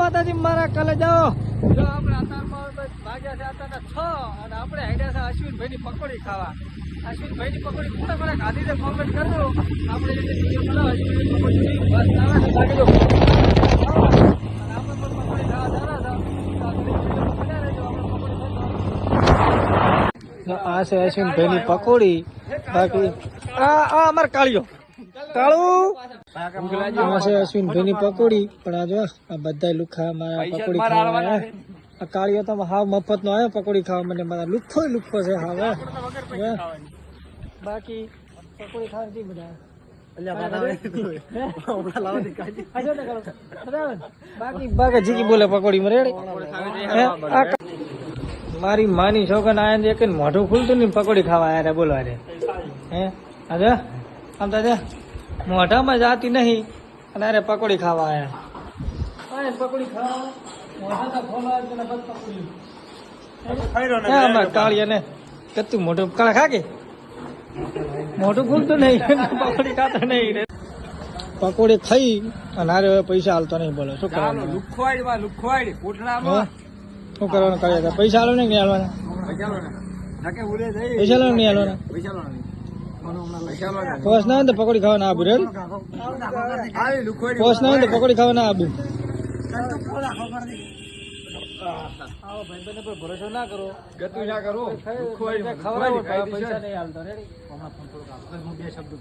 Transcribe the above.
માતાજી મારા કાલે જાઓ. જો આપણે અત્યારમાં ભાગ્યા છે અત્યારના છ અને આપણે હેડ્યા છે અશ્વિનભાઈ ની પકોડી ખાવા. અશ્વિનભાઈ ની પકોડી કોને કોને ખાધી છે કોમેન્ટ કરજો આપણે જે વીડિયો બનાવો અશ્વિનની પકોડી બસ સારા છે છે. તો આ પકોડી છે બાકી આ આ અમારે કાળિયો. કાળું છે અશ્વિનભાઈ પકોડી પણ આ જો આ બધા લુખા મારા પકોડી ખાવા આ કાળિયો તો હાવ મફત નો આવ્યો પકોડી ખાવા મને મારા લુખ્ખો લુખ્ખો છે હાવ હે. હે? બાકી પકોડી બધા. હે? કા- મારી માની છોકન આયા એક મોઢું ખુલતું ને પકોડી ખાવા આયા બોલવા રે હે અરે આમ દાદા મોઢામાં જાતી નહીં અને અરે પકોડી ખાવા આવ્યા પકોડી ખાવા? મોઢા તો ખોલવા જ ને કતું મોઢું કાળા ખા કે મોઢું? ખુલતું નહીં પકોડી ખાતા નહીં. પકોડી ખાઈ અને હારે હવે પૈસા હાલતો નહીં બોલો. શું કરવાનું? શું કરવાનું? કાળિયા પૈસા હાલો નહીં હાલવાના? પૈસા લો નહીં હાલવાના? પોસ હોય ના તો પકોડી ખાવા ના આબુ રે પોસ ના તો પકોડી ખાવા ના આબુ. આવો ભાઈ બંને પર ભરોસો ના કરો. ગતું ના કરો. ખવડાવો પૈસા નહીં હાલતો રેડી? હમણાં ફોન થોડુંક બે શબ્દો